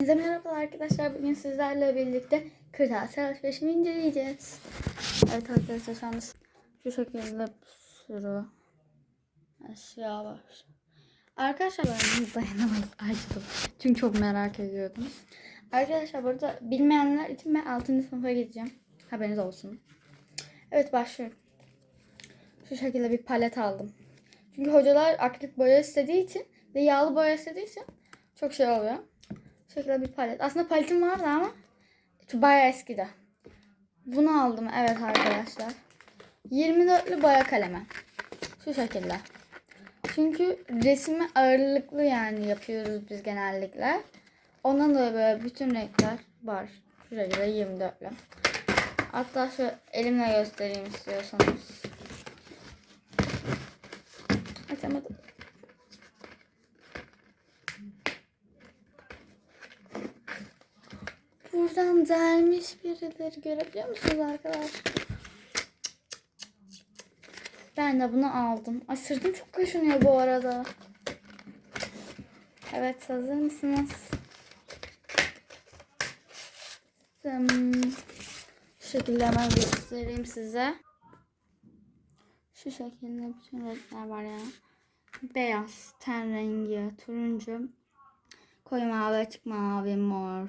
Herkese merhabalar arkadaşlar. Bugün sizlerle birlikte kırtasiye alışverişimi inceleyeceğiz. Evet arkadaşlar şu anda şu şekilde bir sürü eşya var. Arkadaşlar ben dayanamayıp açtım. Çünkü çok merak ediyordum. Arkadaşlar burada bilmeyenler için ben 6. sınıfa gideceğim. Haberiniz olsun. Evet başlıyorum. Şu şekilde bir palet aldım. Çünkü hocalar akrilik boya istediği için ve yağlı boya istediği için çok şey oluyor. Şekilde bir palet. Aslında paletim vardı ama bayağı eskidi. Bunu aldım evet arkadaşlar. 24'lü boya kalemi. Şu şekilde. Çünkü resmi ağırlıklı yani yapıyoruz biz genellikle. Ondan dolayı böyle bütün renkler var. Şu şekilde 24'lü. Hatta şu elimle göstereyim istiyorsanız. Buradan delmiş birileri görebiliyor musunuz arkadaşlar? Ben de bunu aldım. Ay sırtım çok kaşınıyor bu arada. Evet hazır mısınız? Hmm, Şu şekilde hemen göstereyim size. Şu şekilde bütün renkler var ya. Beyaz, ten rengi, turuncu, koyu mavi, açık mavi, mor,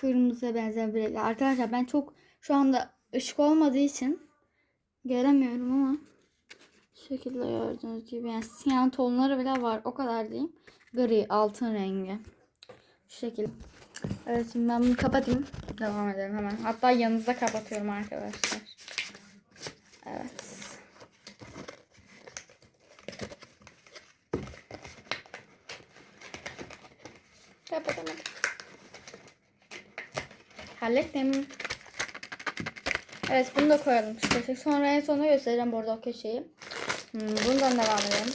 kırmızıya benzer bir renk. Arkadaşlar ben çok şu anda ışık olmadığı için göremiyorum ama şu şekilde gördüğünüz gibi yani siyah tonları bile var. O kadar diyeyim. Gri, altın rengi. Şu şekilde. Evet şimdi ben bunu kapatayım. Devam edelim hemen. Hatta yanınızda kapatıyorum arkadaşlar. Evet. Kapatamadım. Hallettim. Evet bunu da koyalım. köşeye. Sonra en sona göstereceğim bu arada o köşeyi. Hmm, bundan devam edelim.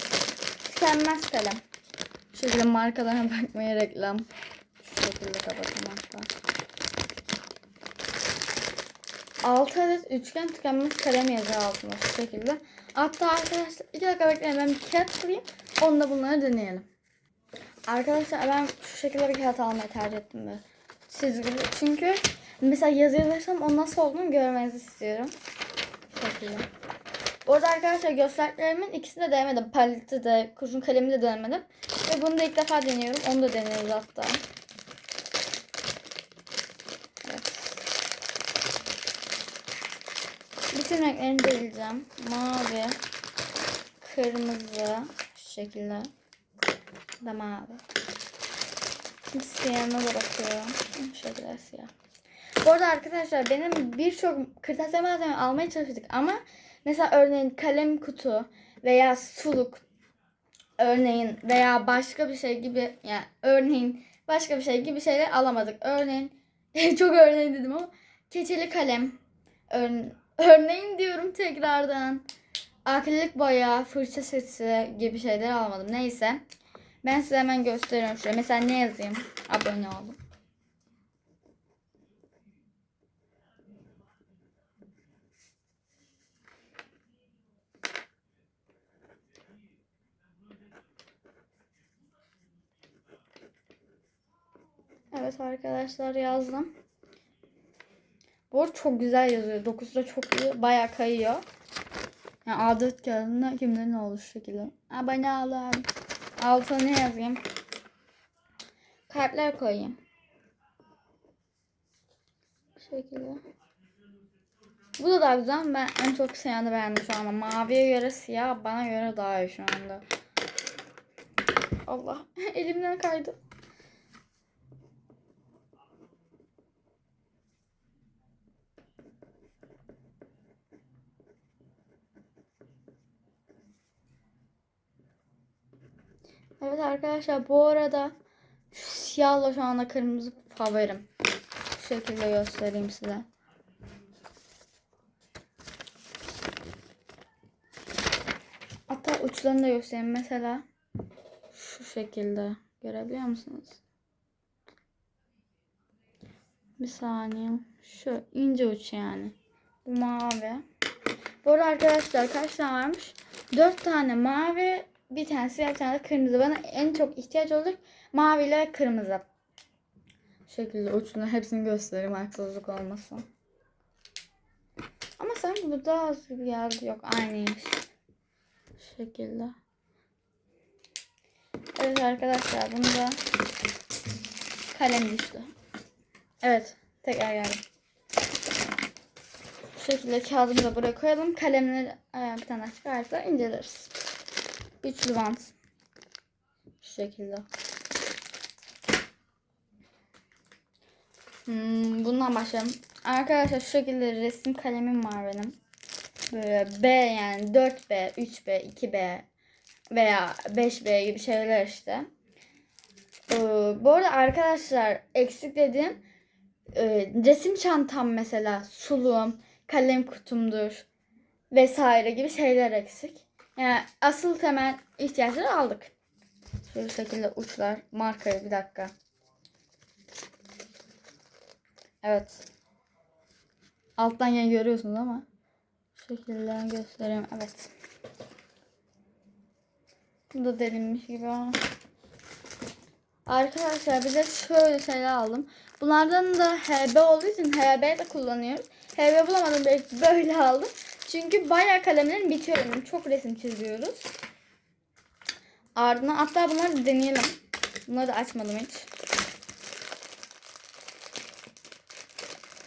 Tükenmez kalem. Şu şekilde markalarına bakmaya reklam. Şu şekilde kapatayım hatta. 6 adet üçgen tükenmez kalem yazıyor altında şu şekilde. Hatta arkadaşlar 2 dakika bekleyin ben bir kağıt alayım. Onunla bunları deneyelim. Arkadaşlar ben şu şekilde bir kağıt almayı tercih ettim böyle. Çizgili. Çünkü mesela yazı yazırsam o nasıl olduğunu görmenizi istiyorum. Bu arada arkadaşlar gösterdiklerimin ikisini de denemedim. Paleti de, kurşun kalemi de denemedim. Ve bunu da ilk defa deniyorum. Onu da deniyoruz hatta. Bütün renklerini deneyeceğim. Mavi, kırmızı, şu şekilde. Da mavi. Şimdi siyahına da bakıyorum. Şekilde siyah. Bu arada arkadaşlar benim birçok kırtasiye malzeme almaya çalıştık ama mesela örneğin kalem kutu veya suluk örneğin veya başka bir şey gibi yani örneğin başka bir şey gibi şeyler alamadık. Örneğin çok örneğin dedim ama keçeli kalem ör- örneğin diyorum tekrardan akrilik boya, fırça seti gibi şeyler alamadım. Neyse. Ben size hemen gösteriyorum şuraya. Mesela ne yazayım? Abone olun. Evet arkadaşlar yazdım. Bu çok güzel yazıyor. Dokusu da çok iyi. Bayağı kayıyor. Yani A4 kağıdında kimlerin olur şu şekilde. Abone olun. Altına ne yazayım? Kalpler koyayım. Bu şekilde. Bu da daha güzel. Ben en çok siyahını beğendim şu anda. Maviye göre siyah bana göre daha iyi şu anda. Allah elimden kaydı. Evet arkadaşlar bu arada şu siyahla şu anda kırmızı favorim. Şu şekilde göstereyim size. Hatta uçlarını da göstereyim. Mesela şu şekilde. Görebiliyor musunuz? Bir saniye. Şu ince uç yani. Bu mavi. Bu arada arkadaşlar kaç tane varmış? 4 tane mavi, bir tane siyah, bir tane de kırmızı. Bana en çok ihtiyaç olacak Maviyle ve kırmızı. Şu şekilde uçunu hepsini göstereyim haksızlık olmasın. Ama sanki bu daha az gibi geldi. Yok aynıymış. Şu şekilde. Evet arkadaşlar bunu da kalem düştü. Evet tekrar geldim. Bu şekilde kağıdımızı da buraya koyalım. Kalemleri bir tane çıkarsa inceleriz. Üçlü bant. Şu şekilde. Hmm, bundan başlayalım. Arkadaşlar şu şekilde resim kalemim var benim. Böyle B yani 4B, 3B, 2B veya 5B gibi şeyler işte. Ee, bu arada arkadaşlar eksik dediğim e, resim çantam mesela suluğum, kalem kutumdur vesaire gibi şeyler eksik. Yani asıl temel ihtiyaçları aldık. Şu şekilde uçlar, markayı bir dakika. Evet. Alttan yine görüyorsunuz ama şu şekilde göstereyim. Evet. Bu da delinmiş gibi. Arkadaşlar bir de şöyle şeyler aldım. Bunlardan da HB olduğu için HB de kullanıyoruz. HB bulamadım belki böyle aldım. Çünkü bayağı kalemlerim bitiyor. Çok resim çiziyoruz. Ardından hatta bunları deneyelim. Bunları da açmadım hiç.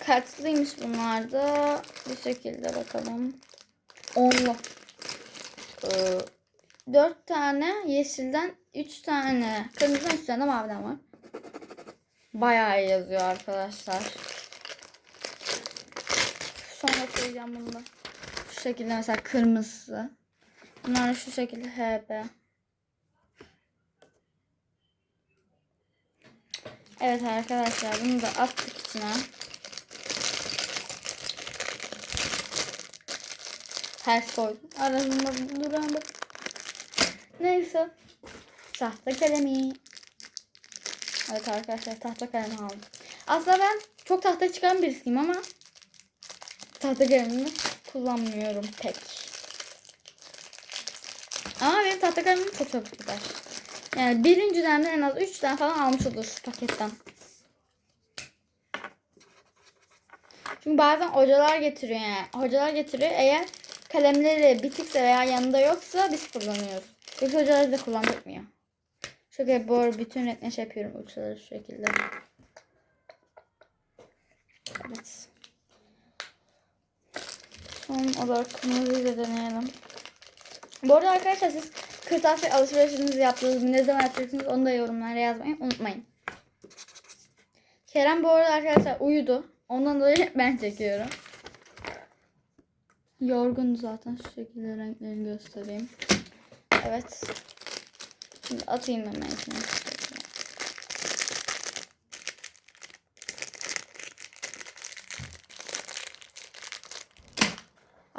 Kaçlıymış bunlar da. Bu şekilde bakalım. Onlu. Ee, 4 tane yeşilden 3 tane kırmızıdan 3 tane de maviden var. Bayağı iyi yazıyor arkadaşlar. Sonra koyacağım bunu da. Şekilde mesela kırmızı. Bunlar şu şekilde HB. Evet arkadaşlar bunu da attık içine. Ters koydum. Arasında duran bak. Neyse. Tahta kalemi. Evet arkadaşlar tahta kalemi aldım. Aslında ben çok tahta çıkan birisiyim ama tahta kalemimi kullanmıyorum pek. Ama benim tahta kalemim çok çabuk gider. Yani birinciden de en az 3 tane falan almış olur paketten. Çünkü bazen hocalar getiriyor yani. Hocalar getiriyor. Eğer kalemleri bitikse veya yanında yoksa biz kullanıyoruz. Yoksa hocalar da kullandırmıyor. Şöyle arada bütün renkleri şey yapıyorum uçları şu şekilde. Evet. Son olarak kırmızıyı da deneyelim. Bu arada arkadaşlar siz kırtasiye alışverişinizi yaptınız mı? Ne zaman yapacaksınız onu da yorumlara yazmayı unutmayın. Kerem bu arada arkadaşlar uyudu. Ondan dolayı ben çekiyorum. Yorgun zaten şu şekilde renklerini göstereyim. Evet. Şimdi atayım hemen içine.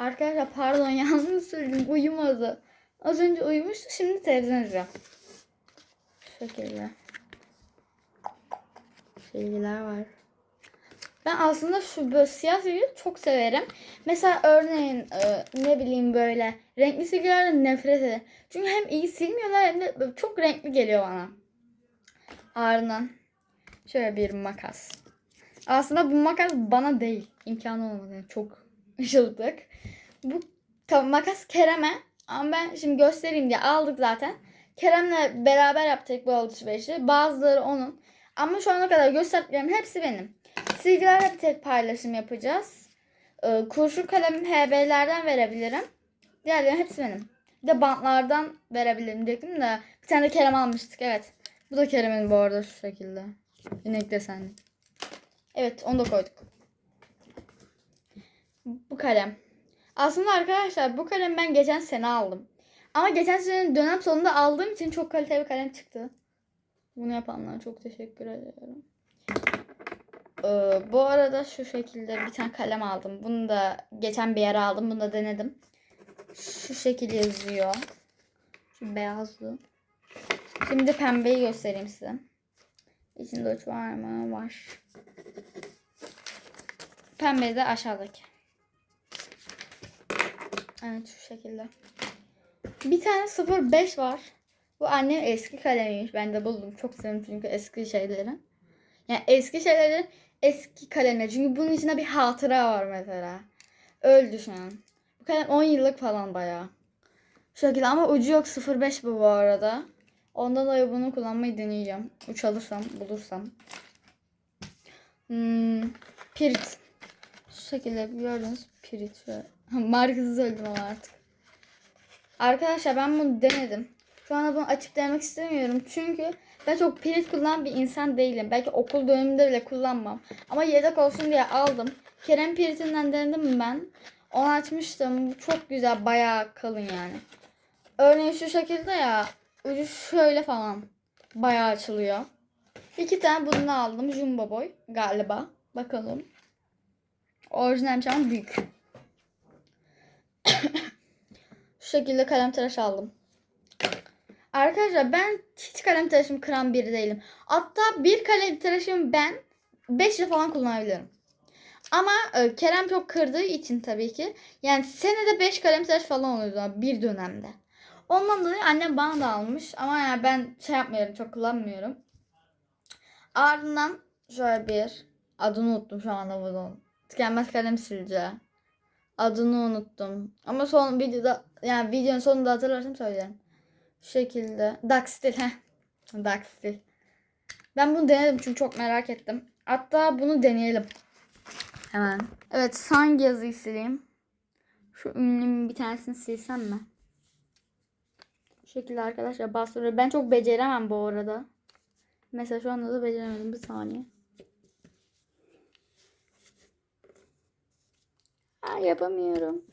Arkadaşlar pardon yanlış söyledim uyumadı. Az önce uyumuştu şimdi televizyon izliyor. Şu şekilde. Şeyler var. Ben aslında şu böyle siyah silgileri çok severim. Mesela örneğin e, ne bileyim böyle renkli silgilerden nefret ederim. Çünkü hem iyi silmiyorlar hem de çok renkli geliyor bana. Ardından şöyle bir makas. Aslında bu makas bana değil. imkanı olmadı. Yani çok ışıldık. Bu makas Kerem'e ama ben şimdi göstereyim diye aldık zaten. Kerem'le beraber yaptık bu alışverişi. Bazıları onun. Ama şu ana kadar gösterdiklerim hepsi benim. Silgilerle bir tek paylaşım yapacağız. Ee, kurşun kalemim HB'lerden verebilirim. Diğerleri hepsi benim. Bir de bantlardan verebilirim diyecektim de. Bir tane de Kerem almıştık evet. Bu da Kerem'in bu arada şu şekilde. İnek desenli. Evet onu da koyduk. Bu kalem. Aslında arkadaşlar bu kalem ben geçen sene aldım. Ama geçen senenin dönem sonunda aldığım için çok kaliteli bir kalem çıktı. Bunu yapanlara çok teşekkür ediyorum. Ee, bu arada şu şekilde bir tane kalem aldım. Bunu da geçen bir yere aldım. Bunu da denedim. Şu şekilde yazıyor. Şu beyazlı. Şimdi pembeyi göstereyim size. İçinde uç var mı? Var. Pembe de aşağıdaki. Evet şu şekilde. Bir tane 05 var. Bu annem eski kalemiymiş. Ben de buldum. Çok seviyorum çünkü eski şeyleri. Yani eski şeylerin eski kalemleri. Çünkü bunun içinde bir hatıra var mesela. Öyle düşün. Bu kalem 10 yıllık falan bayağı. Şu şekilde ama ucu yok 05 bu bu arada. Ondan dolayı bunu kullanmayı deneyeceğim. Uç alırsam, bulursam. Hmm, Pirit. Şu şekilde gördünüz. Pirit. Şöyle. Markası söyledim ama artık. Arkadaşlar ben bunu denedim. Şu anda bunu açık denemek istemiyorum. Çünkü ben çok pirit kullanan bir insan değilim. Belki okul döneminde bile kullanmam. Ama yedek olsun diye aldım. Kerem piritinden denedim ben. Onu açmıştım. Çok güzel. Bayağı kalın yani. Örneğin şu şekilde ya. Ucu şöyle falan. Bayağı açılıyor. İki tane bunu aldım. Jumbo boy galiba. Bakalım. Orijinalmiş ama büyük. Şu şekilde kalem tıraş aldım. Arkadaşlar ben hiç kalem tıraşımı kıran biri değilim. Hatta bir kalem tıraşımı ben 5 yıl falan kullanabilirim. Ama e, Kerem çok kırdığı için tabii ki. Yani senede 5 kalem tıraş falan oluyordu bir dönemde. Ondan dolayı annem bana da almış. Ama yani ben şey yapmıyorum çok kullanmıyorum. Ardından şöyle bir adını unuttum şu anda bunun. Tükenmez kalem sileceği. Adını unuttum. Ama son videoda yani videonun sonunda hatırlarsam söylerim. Şu şekilde. Daxtil. Daxtil. Ben bunu denedim çünkü çok merak ettim. Hatta bunu deneyelim. Hemen. Evet hangi yazıyı sileyim? Şu ünlümün bir tanesini silsem mi? Bu şekilde arkadaşlar bastırıyor. Ben çok beceremem bu arada. Mesela şu anda da beceremedim. Bir saniye. Yapamıyorum.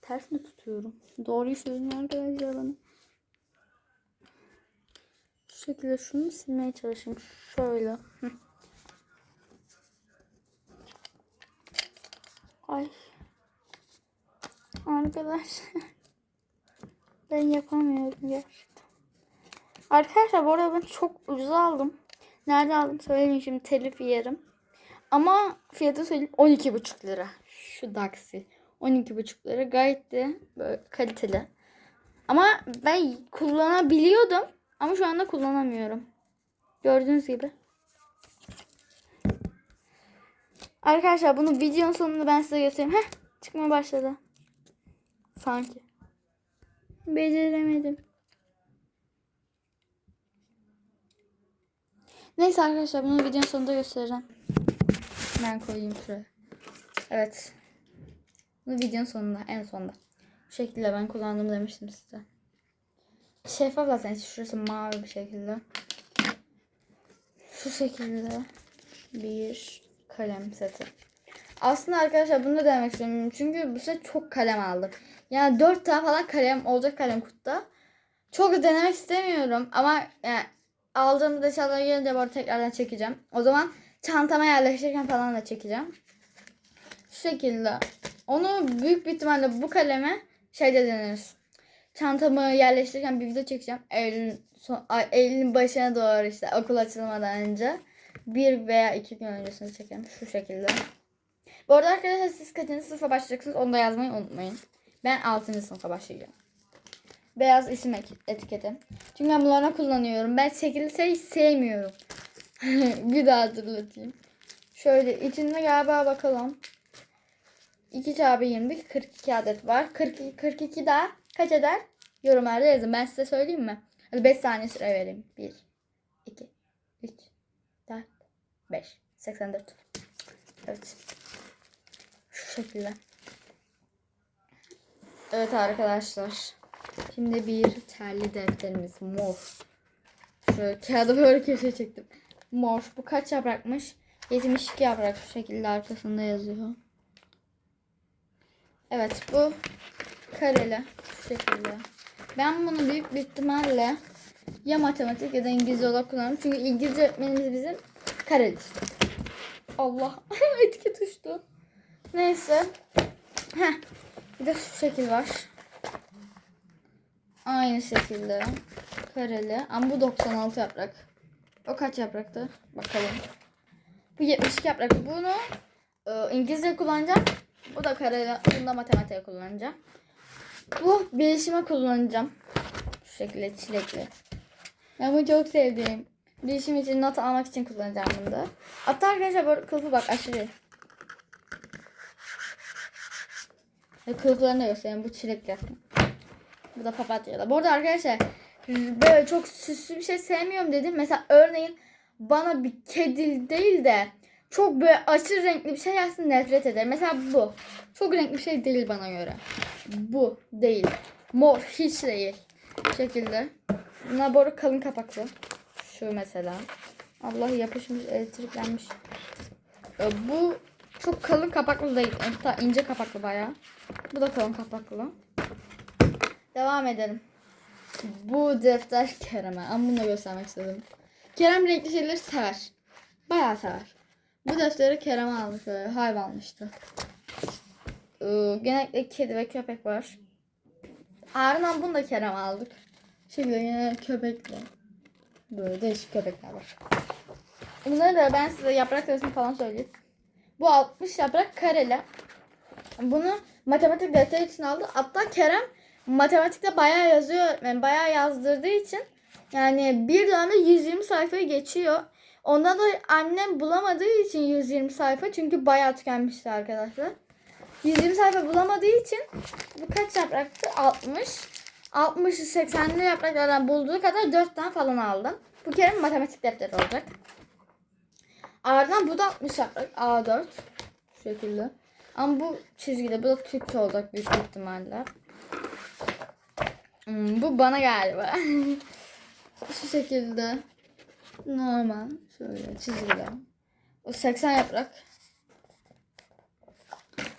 Ters mi tutuyorum? Doğruyu söylüyorum arkadaşlar bana. Şu şekilde şunu silmeye çalışayım. Şöyle. Ay. Arkadaşlar. Ben yapamıyorum gerçekten. Arkadaşlar bu arada ben çok ucuz aldım. Nerede aldım söyleyeyim şimdi telif yerim. Ama fiyatı söyleyeyim 12,5 lira. Şu Daxi. 12,5 lira gayet de böyle kaliteli. Ama ben kullanabiliyordum. Ama şu anda kullanamıyorum. Gördüğünüz gibi. Arkadaşlar bunu videonun sonunda ben size göstereyim. Heh çıkmaya başladı. Sanki. Beceremedim. Neyse arkadaşlar bunu videonun sonunda göstereceğim. Ben koyayım şuraya. Evet. Bunu videonun sonunda, en sonunda. Bu şekilde ben kullandım demiştim size. Şeffaf zaten şurası mavi bir şekilde. Şu şekilde bir kalem seti. Aslında arkadaşlar bunu da demek istiyorum. Çünkü bu sene çok kalem aldım. Yani 4 tane falan kalem olacak kalem kutuda. Çok denemek istemiyorum ama yani aldığımda dışarıdan gelince bu tekrardan çekeceğim. O zaman çantama yerleştirirken falan da çekeceğim. Şu şekilde. Onu büyük bir ihtimalle bu kaleme şeyde deneriz. Çantamı yerleştirirken bir video çekeceğim. Eylül, son, Eylül'ün başına doğru işte okul açılmadan önce. Bir veya iki gün öncesinde çekerim. Şu şekilde. Bu arada arkadaşlar siz kaçıncı sınıfa başlayacaksınız onu da yazmayı unutmayın. Ben 6. sınıfa başlayacağım. Beyaz isim etiketi. Çünkü ben bunları kullanıyorum. Ben şekilli şey sevmiyorum. bir daha hatırlatayım. Şöyle içinde galiba bakalım. 2 çarpı 20 42 adet var. 42, 42 daha kaç eder? Yorumlarda yazın. Ben size söyleyeyim mi? Hadi 5 saniye süre vereyim. 1, 2, 3, 4, 5, 84. Evet. Şu şekilde. Evet arkadaşlar. Şimdi bir terli defterimiz mor. Şöyle kağıdı böyle köşeye çektim. Mor. Bu kaç yaprakmış? 72 yaprak şu şekilde arkasında yazıyor. Evet bu kareli şu şekilde. Ben bunu büyük bir ihtimalle ya matematik ya da İngilizce olarak kullanırım. Çünkü İngilizce öğretmenimiz bizim kareli. Allah etiket uçtu. Neyse. Heh. Bir de şu şekil var. Aynı şekilde. Kareli. Ama bu 96 yaprak. O kaç yapraktı? Bakalım. Bu 72 yaprak. Bunu e, İngilizce kullanacağım. Bu da kareli. Bunu da kullanacağım. Bu bilişime kullanacağım. Şu şekilde çilekli. Ben bunu çok sevdim. Bilişim için not almak için kullanacağım bunu da. Hatta arkadaşlar bu kılıfı bak aşırı. Kılıflarını göstereyim. Bu çilekli. Bu da papatyalı. Bu arada arkadaşlar böyle çok süslü bir şey sevmiyorum dedim. Mesela örneğin bana bir kedi değil de çok böyle aşırı renkli bir şey yazsın nefret ederim. Mesela bu. Çok renkli bir şey değil bana göre. Bu değil. Mor hiç değil. Bu şekilde. Bunlar bu arada kalın kapaklı. Şu mesela. Allah yapışmış, elektriklenmiş. Ee, Bu çok kalın kapaklı değil. Hatta ince kapaklı bayağı. Bu da kalın kapaklı. Devam edelim. Bu defter Kerem'e. Ama bunu da göstermek istedim. Kerem renkli şeyleri sever. Bayağı sever. Bu defteri Kerem almış böyle. Hayvan almıştı. Ee, genellikle kedi ve köpek var. Ardından bunu da Kerem aldık. Şimdi yine köpekle. Böyle değişik köpekler var. Bunları da ben size yaprak sayısını falan söyleyeyim. Bu 60 yaprak kareli. Bunu matematik defteri için aldı. Hatta Kerem matematikte bayağı yazıyor. Yani bayağı yazdırdığı için yani bir dönemde 120 sayfayı geçiyor. Ondan da annem bulamadığı için 120 sayfa çünkü bayağı tükenmişti arkadaşlar. 120 sayfa bulamadığı için bu kaç yapraktı? 60. 60 80'li yapraklardan bulduğu kadar 4 tane falan aldım. Bu kere matematik defteri olacak. Ardından bu da 60 yaprak A4 şu şekilde. Ama bu çizgide bu da Türkçe olacak büyük ihtimalle. Hmm, bu bana galiba. şu şekilde normal şöyle çizgide. Bu 80 yaprak.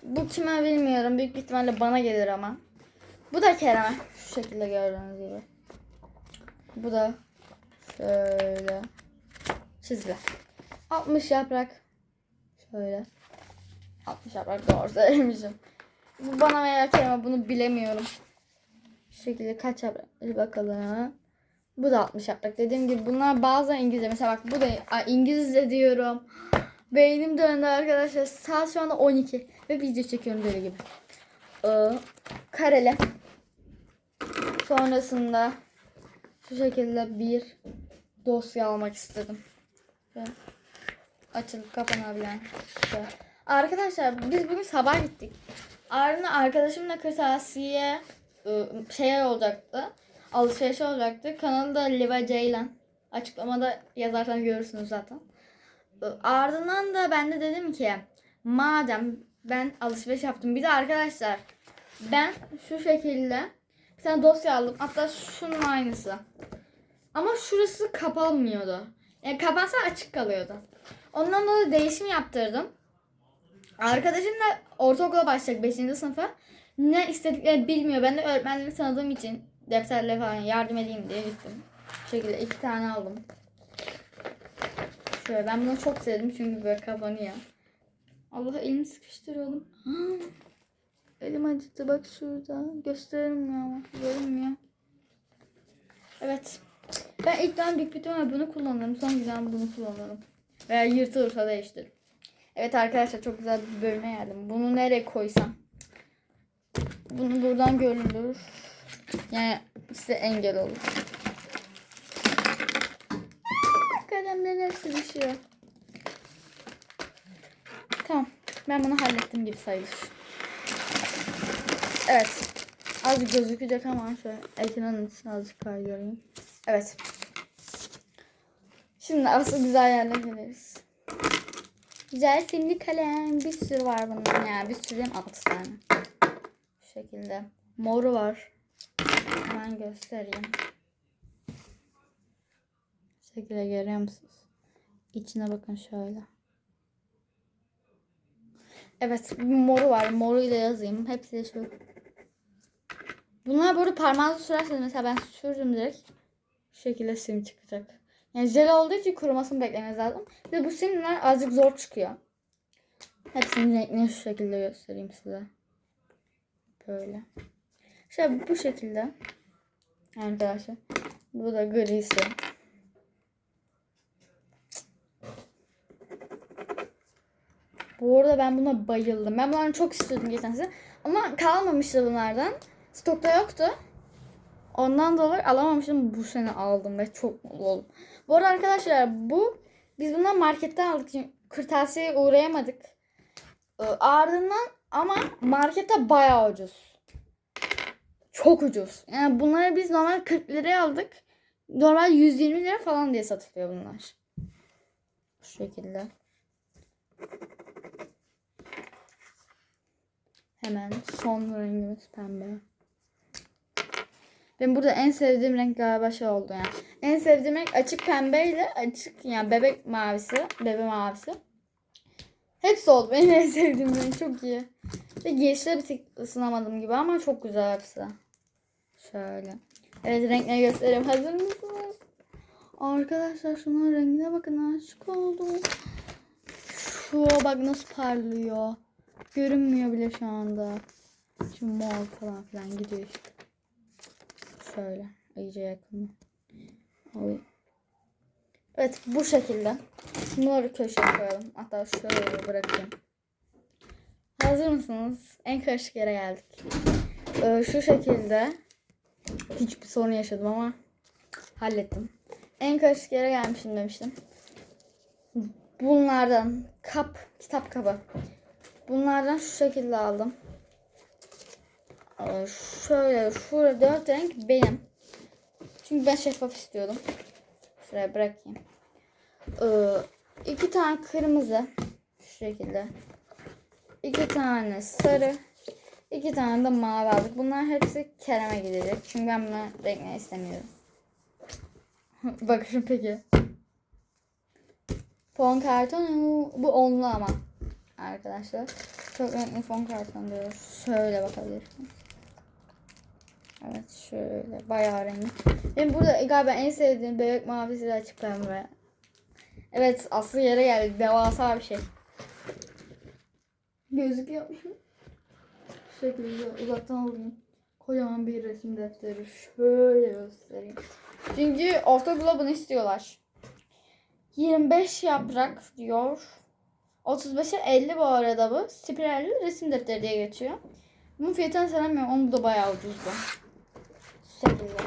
Bu kime bilmiyorum. Büyük ihtimalle bana gelir ama. Bu da Kerem'e. Şu şekilde gördüğünüz gibi. Bu da şöyle çizgi. 60 yaprak. Şöyle. 60 yaprak doğru söylemişim. Bu bana veya Kerem'e bunu bilemiyorum. Şekilde kaç yaprak? Bir bakalım. Bu da 60 yaprak. Dediğim gibi bunlar bazen İngilizce. Mesela bak bu da Ay, İngilizce diyorum. Beynim döndü arkadaşlar. Saat şu anda 12. Ve video çekiyorum böyle gibi. Ee, kareli. Sonrasında şu şekilde bir dosya almak istedim. Ve açılıp kapanabilen. Şöyle. Arkadaşlar biz bugün sabah gittik. Ardından arkadaşımla kırtasiye şey olacaktı. Alışveriş olacaktı. Kanalı da Liva Ceylan. Açıklamada yazarsan görürsünüz zaten. Ardından da ben de dedim ki madem ben alışveriş yaptım. Bir de arkadaşlar ben şu şekilde bir tane dosya aldım. Hatta şunun aynısı. Ama şurası kapanmıyordu. Yani kapansa açık kalıyordu. Ondan dolayı değişim yaptırdım. Arkadaşım da ortaokula başlayacak 5. sınıfa. Ne istediklerini bilmiyor. Ben de öğretmenleri tanıdığım için defterle falan yardım edeyim diye gittim. Bu şekilde iki tane aldım. Şöyle ben bunu çok sevdim çünkü böyle kapanıyor. Allah elimi sıkıştırıyordum. Elim acıttı bak şurada. Göstermiyor ama. Görünmüyor. Evet. Ben ilk dönem büyük ihtimalle bunu kullanırım. Son güzel bunu kullanırım. Veya yırtılırsa değiştiririm. Evet arkadaşlar çok güzel bir bölüme geldim. Bunu nereye koysam? Bunu buradan görünür. Yani size engel olur. Kalemlerin hepsi düşüyor. Tamam. Ben bunu hallettim gibi sayılır. Evet. Azıcık gözükecek ama şöyle ekranın içine azıcık kaydırayım. Evet. Şimdi asıl güzel yerlere geliriz. Güzel simli kalem. Bir sürü var bunun yani. Bir sürü değil, altı tane. Şekilde. Moru var. Hemen göstereyim. Şu şekilde görüyor musunuz? İçine bakın şöyle. Evet moru var. Moruyla yazayım. Hepsi de şu. Bunlar böyle parmağınızı sürerseniz mesela ben sürdüm direkt. Şu şekilde sim çıkacak. Yani jel olduğu için kurumasını beklemeniz lazım. Ve bu simler azıcık zor çıkıyor. Hepsinin renklerini şu şekilde göstereyim size. Böyle. Şöyle bu şekilde. Arkadaşlar. Bu da grisi. Bu arada ben buna bayıldım. Ben bunları çok istiyordum geçen sene. Ama kalmamıştı bunlardan. Stokta yoktu. Ondan dolayı alamamıştım. Bu sene aldım ve çok mutlu oldum. Bu arada arkadaşlar bu biz bundan marketten aldık. Çünkü kırtasiyeye uğrayamadık. Ee, ardından ama markette bayağı ucuz. Çok ucuz. Yani bunları biz normal 40 liraya aldık. Normal 120 lira falan diye satılıyor bunlar. Bu şekilde. Hemen son rengimiz pembe. Benim burada en sevdiğim renk galiba şey oldu yani. En sevdiğim renk açık pembe ile açık yani bebek mavisi, bebe mavisi. Hepsi oldu. Benim en sevdiğim renk çok iyi. Ve yeşile bir tık ısınamadım gibi ama çok güzel hepsi. Şöyle. Evet renkleri göstereyim. Hazır mısınız? Arkadaşlar şunun rengine bakın. Aşık oldum. Şu bak nasıl parlıyor. Görünmüyor bile şu anda. Şu mor falan filan gidiyor işte. Şöyle. iyice yakın. Evet bu şekilde. Bunları köşeye koyalım. Hatta şöyle bırakayım. Hazır mısınız? En karışık yere geldik. Ee, şu şekilde. Hiçbir sorun yaşadım ama hallettim. En karışık yere gelmişim demiştim. Bunlardan kap, kitap kabı. Bunlardan şu şekilde aldım. Ee, şöyle şurada dört renk benim. Çünkü ben şeffaf istiyordum. Şuraya bırakayım. Ee, iki tane kırmızı. Şu şekilde. İki tane sarı. iki tane de mavi aldık. Bunlar hepsi Kerem'e gidecek. Çünkü ben bunu renkle istemiyorum. Bakın peki. Fon kartonu. Bu onlu ama. Arkadaşlar. Çok renkli fon karton diyoruz. Şöyle bakabilirsiniz. Evet şöyle bayağı renkli. Benim burada galiba en sevdiğim bebek mavisi de açık pembe. Evet aslı yere geldi. Devasa bir şey. Gözüküyor mu? Şu şekilde uzaktan alayım. Kocaman bir resim defteri. Şöyle göstereyim. Çünkü ortaokula bunu istiyorlar. 25 yaprak diyor. 35'e 50 bu arada bu. Spiralli resim defteri diye geçiyor. Bunun fiyatını ama bu da bayağı ucuzdu. Şekilde.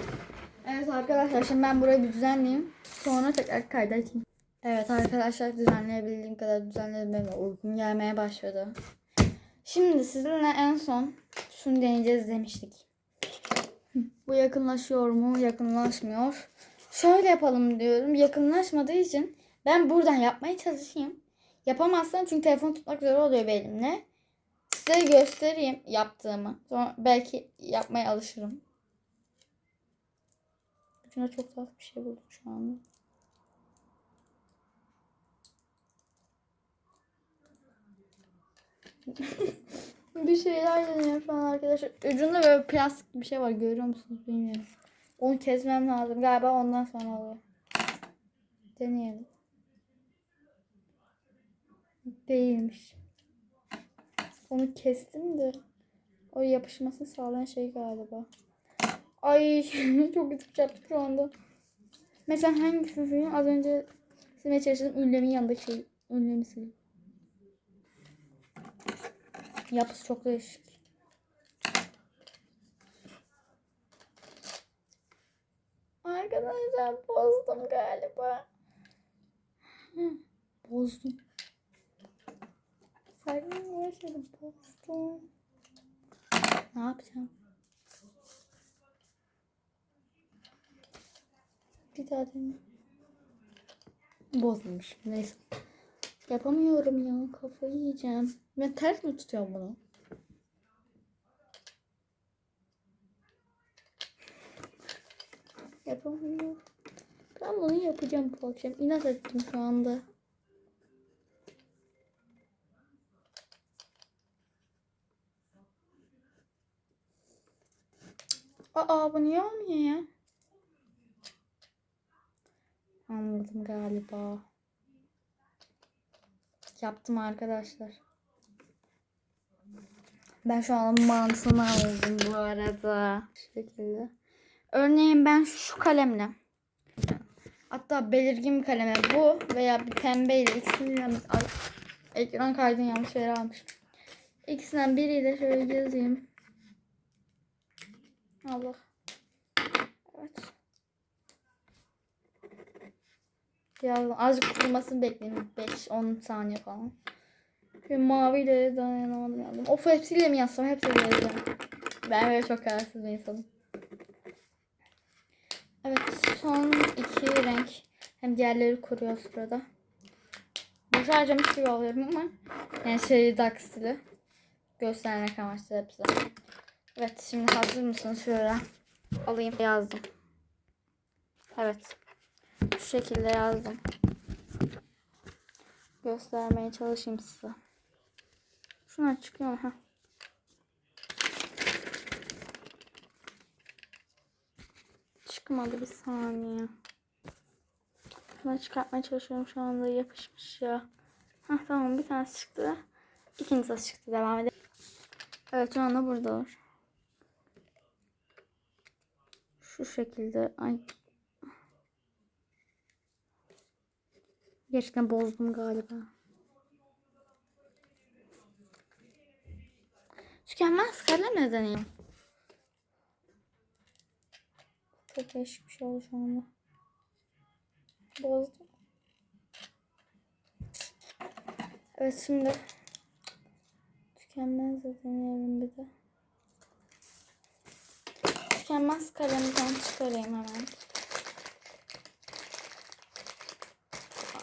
Evet arkadaşlar şimdi ben burayı bir düzenleyeyim. Sonra tekrar kaydedeyim. Evet arkadaşlar düzenleyebildiğim kadar düzenledim. Benim uykum gelmeye başladı. Şimdi sizinle en son şunu deneyeceğiz demiştik. Bu yakınlaşıyor mu? Yakınlaşmıyor. Şöyle yapalım diyorum. Yakınlaşmadığı için ben buradan yapmaya çalışayım. Yapamazsam çünkü telefon tutmak zor oluyor elimle. Size göstereyim yaptığımı. Sonra belki yapmaya alışırım. Şuna çok tatlı bir şey buldum şu anda. Bir şeyler deniyorum şu an arkadaşlar. Ucunda böyle plastik bir şey var. Görüyor musunuz bilmiyorum. Onu kesmem lazım. Galiba ondan sonra oluyor. Deneyelim. Değilmiş. Onu kestim de o yapışmasını sağlayan şey galiba. Ay çok kötü çarptı şu anda. Mesela hangisini sileyim? Az önce silmeye çalıştım. Ünlemin yanındaki şey. Ünlemi sileyim. Yapısı çok değişik. Arkadaşlar bozdum galiba. Hı, bozdum. Sarıyı yaşadım bozdum. Ne yapacağım? Bir daha deneyim. Bozulmuş. Neyse. Yapamıyorum ya. Kafayı yiyeceğim. Ben ters mi tutuyorum bunu? Yapamıyorum. Ben bunu yapacağım bu akşam. İnat ettim şu anda. Aa bu niye olmuyor ya? Anladım galiba. Yaptım arkadaşlar. Ben şu an mantığını aldım bu arada. Şu şekilde. Örneğin ben şu kalemle. Hatta belirgin bir kaleme bu veya bir pembeyle ikisinden Ay, ekran kaydını yanlış yere almışım. İkisinden biriyle şöyle yazayım. Allah. Evet. Yazdım. Azıcık kurumasını bekleyin. 5-10 saniye falan. Bir maviyle dayanamadım yazdım. Of hepsiyle mi yazsam? Hepsiyle yazacağım. Ben böyle çok kararsız bir insanım. Evet son iki renk. Hem diğerleri kuruyor sırada. Boş harcamış gibi oluyorum ama yani şey dark stili. Göstermek amaçlı hepsi. Evet şimdi hazır mısınız? Şöyle alayım. Yazdım. Evet. Şu şekilde yazdım. Göstermeye çalışayım size. Şuna çıkıyor mu? Çıkmadı bir saniye. Bunu çıkartmaya çalışıyorum şu anda yapışmış ya. Hah tamam bir tanesi çıktı. İkincisi nasıl çıktı devam edelim. Evet şu anda buradalar. Şu şekilde. Ay. Gerçekten bozdum galiba. Tükenmez kalem neden iyi? Çok değişik bir şey oldu şu anda. Bozdum. Evet şimdi tükenmez de deneyelim bir de. Tükenmez kalemden çıkarayım hemen.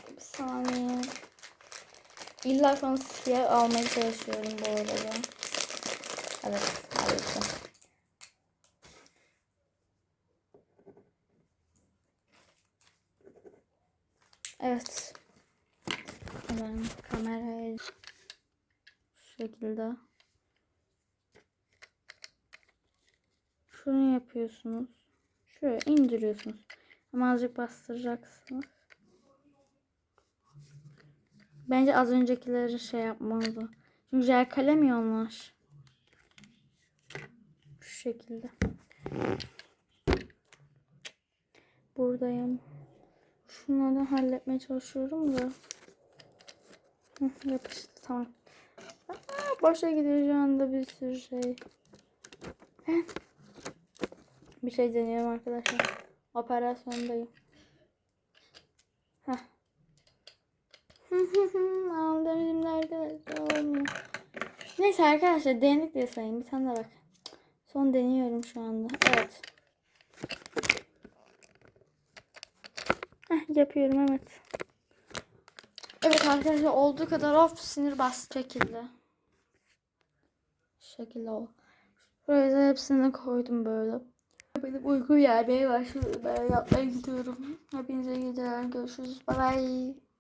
Ay, Bir saniye. İlla sonra siyah almaya çalışıyorum bu arada. Evet, hallettim. Evet. Hemen kamerayı şu şekilde. Şunu yapıyorsunuz. Şöyle indiriyorsunuz. Ama azıcık bastıracaksınız. Bence az öncekileri şey yapmalı. Çünkü jel kalem ya onlar. Şu şekilde. Buradayım. Şunları halletmeye çalışıyorum da. Yapıştı tamam. Aa, boşa gidiyor şu anda bir sürü şey. Bir şey deniyorum arkadaşlar. Operasyondayım. Heh. Aldım şimdi arkadaşlar. olmuyor. Neyse arkadaşlar denedik diye sayayım. Bir tane daha bak. Son deniyorum şu anda. Evet. Heh, yapıyorum evet. Evet arkadaşlar olduğu kadar of sinir bastı şekilde. Şekilde o. Buraya da hepsini koydum böyle. Benim uykum gelmeye başladı. Ben yatmaya gidiyorum. Hepinize iyi geceler. Görüşürüz. Bye bye.